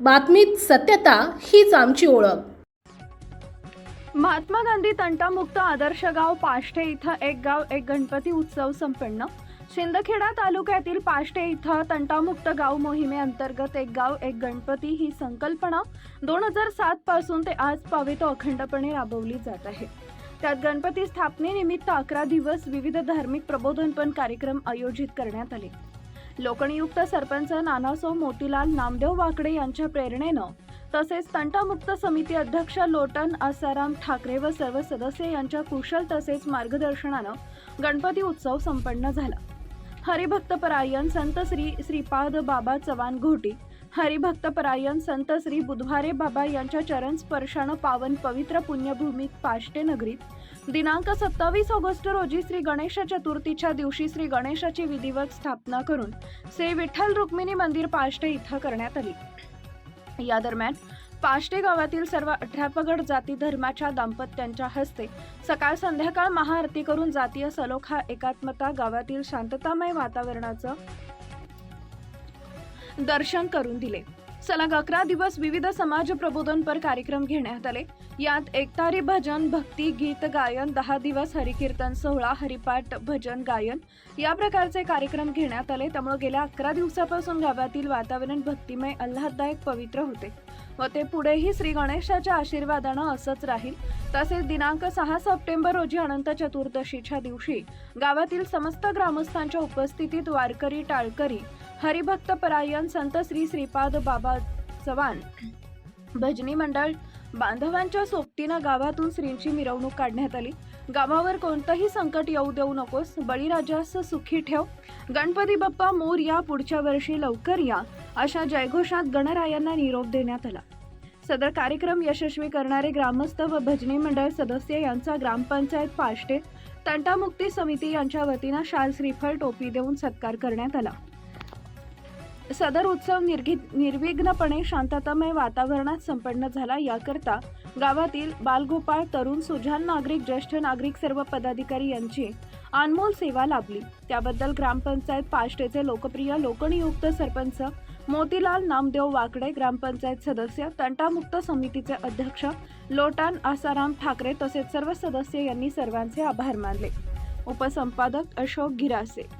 बातमीत सत्यता हीच आमची ओळख. महात्मा गांधी तंटामुक्त आदर्श गाव पाष्टे इथं एक गाव एक गणपती उत्सव संपन्न. शिंदखेडा तालुक्यातील पाष्टे इथं तंटामुक्त गाव मोहिमेअंतर्गत एक गाव एक गणपती ही संकल्पना दोन हजार सात पासून ते आज पावेतो अखंडपणे राबवली जात आहे. त्यात गणपती स्थापनेनिमित्त अकरा दिवस विविध धार्मिक प्रबोधनपण कार्यक्रम आयोजित करण्यात आले. लोकनियुक्त सरपंच नानासो मोतीलाल नामदेव वाकडे यांच्या प्रेरणेनं तसेच तंटामुक्त समिती अध्यक्ष लोटन आसाराम ठाकरे व सर्व सदस्य यांच्या कुशल तसेच मार्गदर्शनानं गणपती उत्सव संपन्न झाला. हरिभक्तपरायण संत श्री श्रीपाद बाबा चव्हाण घोटी हरिभक्तपरायण संत श्री बुधवारे बाबा यांच्या चरण स्पर्शानं पावन पवित्र पुण्यभूमीत पाष्टे नगरीत. दिनांक सत्तावीस ऑगस्ट रोजी श्री गणेश चतुर्थीच्या दिवशी श्री गणेशाची विधिवत स्थापना करून श्री विठ्ठल रुक्मिणी मंदिर पाष्टे इथं करण्यात आली. या दरम्यान पाष्टे गावातील सर्व अठरापगड जाती धर्माच्या दाम्पत्यांच्या हस्ते सकाळ संध्याकाळ महाआरती करून जातीय सलोखा एकात्मता गावातील शांततामय वातावरणाचं दर्शन करून दिले. सलग अकरा दिवस विविध समाज प्रबोधनपर कार्यक्रम घेण्यात आले. यात एकतारी भजन भक्ती गीत गायन दहा दिवस हरिकीर्तन सोहळा हरिपाठ भजन गायन या प्रकारचे कार्यक्रम घेण्यात आले. त्यामुळे गेल्या अकरा दिवसापासून गावातील वातावरण भक्तिमय आल्हाददायक पवित्र होते. व ते पुढेही श्री गणेशाच्या आशीर्वादानं असंच राहील. तसेच दिनांक सहा सप्टेंबर रोजी अनंत चतुर्दशीच्या दिवशी गावातील समस्त ग्रामस्थांच्या उपस्थितीत वारकरी टाळकरी हरिभक्त परायण संत श्री श्रीपाद बाबा चव्हाण. भजनी मंडळ बांधवांच्या सोबतीनं गावातून श्रींची मिरवणूक काढण्यात आली. गावावर कोणतंही संकट येऊ देऊ नकोस बळीराजास सुखी ठेव. गणपती बाप्पा मोर या पुढच्या वर्षी लवकर या अशा जयघोषात गणरायांना निरोप देण्यात आला. सदर कार्यक्रम यशस्वी करणारे ग्रामस्थ व भजनी मंडळ सदस्य यांचा ग्रामपंचायत पाष्टे तंटामुक्ती समिती यांच्या वतीनं शाल श्रीफळ टोपी देऊन सत्कार करण्यात आला. सदर उत्सव निर्घि निर्विघ्नपणे शांततामय वातावरणात संपन्न झाला. याकरता गावातील बालगोपाळ तरुण सुजान नागरिक ज्येष्ठ नागरिक सर्व पदाधिकारी यांची अनमोल सेवा लाभली. त्याबद्दल ग्रामपंचायत पाष्टेचे लोकप्रिय लोकनियुक्त सरपंच मोतीलाल नामदेव वाकडे ग्रामपंचायत सदस्य तंटामुक्त समितीचे अध्यक्ष लोटान आसाराम ठाकरे तसेच सर्व सदस्य यांनी सर्वांचे आभार मानले. उपसंपादक अशोक गिरासे.